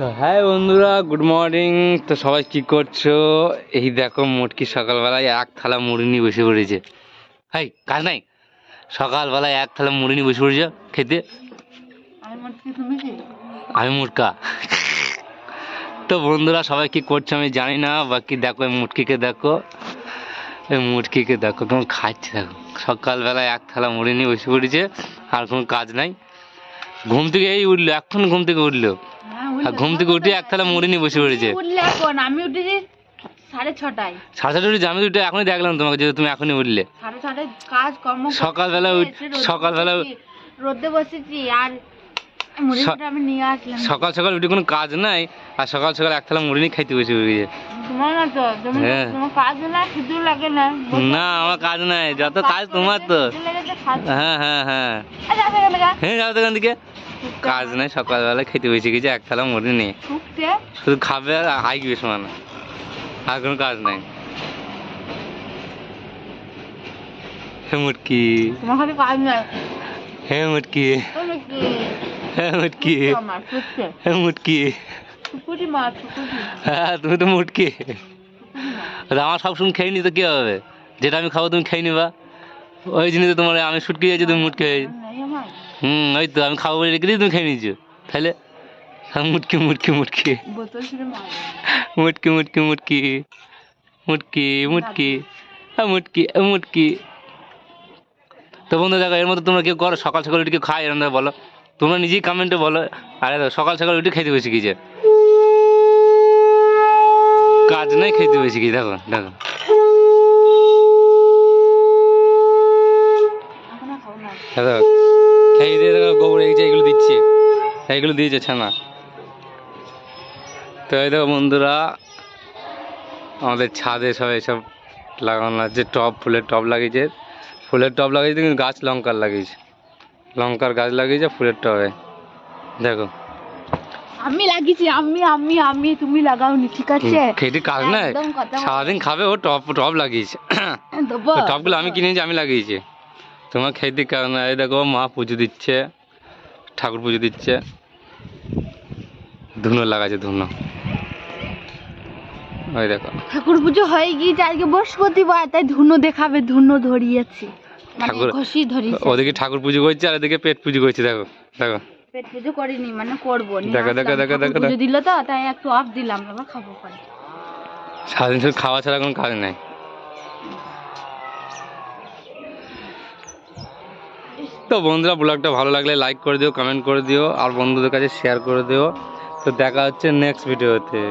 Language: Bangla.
তো হ্যাঁ বন্ধুরা গুড মর্নিং তো সবাই কি করছ? এই দেখো মোটকি সকালবেলায় এক থালা মুড়ি নিয়ে বসে পড়েছে। হাই কাজ নাই? সকালবেলায় এক থালা মুড়ি নিয়ে বসে পড়েছে খেতে? আমি মুটকা। তো বন্ধুরা সবাই কি করছে আমি জানি না বাকি দেখো এই মুটকিকে দেখো। এই মুটকিকে দেখো কেমন খাচ্ছে দেখো। সকালবেলায় এক থালা মুড়ি নিয়ে বসে পড়েছে আর কোনো কাজ নাই। ঘুম থেকে এই উঠল এখন ঘুম থেকে উঠল। আর ঘুম থেকে উঠে এক থালা মুড়ি নিয়ে বসে পড়েছে। উঠলে এখন? আমি উঠেছি সাড়ে ছটায়। সাড়ে ছটা উঠেছে আমি উঠে এখনই দেখলাম তোমাকে যে তুমি এখনই উঠলে। সাড়ে ছটায় কাজ কর্ম সকালবেলা সকালবেলা রোদে বসেছি আর মুড়ি স- মুড়ি আমি নিয়ে আসলাম। সকাল সকাল উঠে কোনো কাজ নাই আর সকাল সকাল এক থালা মুড়ি নিয়ে খাইতে বসে পড়েছে। না হ্যাঁ। না আমার কাজ নাই যত কাজ তোমার তো। হ্যাঁ হ্যাঁ হ্যাঁ। আচ্ছা, আচ্ছা। হ্যাঁ যাও তো এখান থেকে। কাজ নাই সকালবেলা খেতে বসে গেছে এক থালা মুড়ি নিয়ে। শুধু খাবে আর হাইকবে সমান। আর কোনো কাজ নাই। হে মুটকি। তোমার খালি কাজ নাই? হে মুটকি। তুমি হে মুটকি। আমার শুকতে। হে মুটকি। শুকুটি মাছ শুকুটি। হ্যাঁ তুমি তো মুটকি। আমার সব সময় খেয়ে নি তো কি হবে? যেটা আমি খাব তুমি খেয়ে নিবা। ওই জিনিস তোমার আমি শুটকি যাচ্ছি তুমি মুটকি হয়ে নেই হুম ওই তো আমি খাব বলে রেখে দিই তুমি খেয়ে নিচ্ছ তাহলে হ্যাঁ, মুটকি মুটকি মুটকি। মুটকি মুটকি মুটকি মুটকি মুটকি হ্যাঁ মুটকি মুটকি। তো বন্ধু দেখো এর মধ্যে তোমরা কেউ করো সকাল সকাল উঠে কেউ খায় এরম বলো। তোমরা নিজেই কমেন্টে বলো আরে সকাল সকাল উঠে খেতে বসে গিয়েছে কাজ নাই খেতে বসে গিয়ে দেখো দেখো। না। দেখো। দিয়ে দেখো গোবর এই যে এগুলো দিচ্ছে। এইগুলো দিয়েছে ছানা। তো এই দেখো বন্ধুরা আমাদের ছাদে সব এসব লাগানো আছে টব ফুলের টব লাগিয়েছে। ফুলের টব লাগিয়েছে কিন্তু গাছ লঙ্কার লাগিয়েছে। লঙ্কার গাছ লাগিয়েছে ফুলের টবে। দেখো। আমি লাগিয়েছি আমি আমি আমি তুমি লাগাওনি ঠিক আছে? খেতে কাজ বল- সারাদিন খাবে ও টব টব লাগিয়েছে। টবগুলো আমি কিনেছি আমি লাগিয়েছি। তোমার খেতে কারণ এই দেখো মা পুজো দিচ্ছে ঠাকুর পুজো দিচ্ছে। ধুনো লাগাচ্ছে ধুনো। ওই দেখো। ঠাকুর পুজো হয়ে গিয়েছে আজকে বৃহস্পতিবার তাই ধুনো দেখাবে ধুনো ধরিয়েছি। মানে ঠাকুর- ঘষি ধরিয়েছে। ওদিকে ঠাকুর পুজো করছে আর এদিকে পেট পুজো করছে দেখো দেখো। পেট পুজো করিনি মানে করব দেখো, দেখো, দেখো, দেখো, পুজো দিল তো তাই একটু অফ দিলাম আবার খাব পরে। সারাদিন শুধু খাওয়া ছাড়া কোনো কাজ নাই। তো বন্ধুরা, ব্লগটা ভালো লাগলে লাইক করে দিও কমেন্ট করে দিও, আর বন্ধুদের কাছে শেয়ার করে দিও। তো দেখা হচ্ছে নেক্সট ভিডিওতে